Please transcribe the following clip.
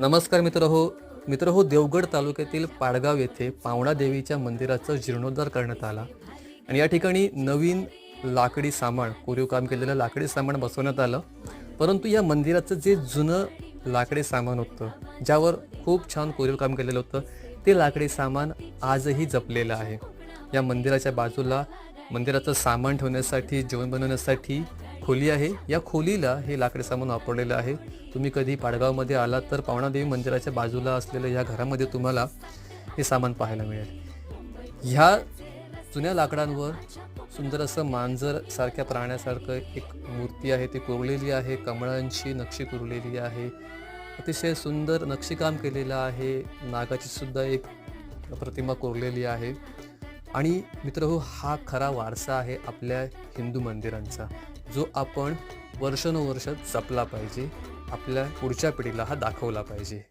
नमस्कार मित्र हो मित्र हो देवगड तालुक्यातील पाडगाव येथे पावणा देवीच्या मंदिराचा जीर्णोद्धार करण्यात आला. आणि या ठिकाणी नवीन लाकडी सामान कोरीव काम केलेलं लाकडी सामान बसवण्यात आलं. परंतु या मंदिराचं जे जुनं लाकडी सामान होतं ज्यावर खूप छान कोरीव काम केलेलं होतं ते लाकडी सामान आजही जपलेलं आहे. या मंदिराच्या बाजूला मंदिराचं सामान ठेवण्यासाठी जेवण बनवण्यासाठी खोली आहे. या खोलीला हे लाकडी सामान वापरलेलं आहे. तुम्ही कधी पाडगावमध्ये आलात तर पावणादेवी मंदिराच्या बाजूला असलेल्या या घरामध्ये तुम्हाला हे सामान पाहायला मिळेल. ह्या जुन्या लाकडांवर सुंदर असं मांजर सारख्या प्राण्यासारखं एक मूर्ती आहे. ती कोरलेली आहे. कमळांची नक्षी कोरलेली आहे. अतिशय सुंदर नक्षीकाम केलेलं आहे. नागाची सुद्धा एक प्रतिमा कोरलेली आहे. आणि मित्र हो हा खरा वारसा आहे आपल्या हिंदू मंदिरांचा जो आपण वर्षानुवर्ष जपला पाहिजे आपल्या पुढच्या पिढीला हा दाखवला पाहिजे.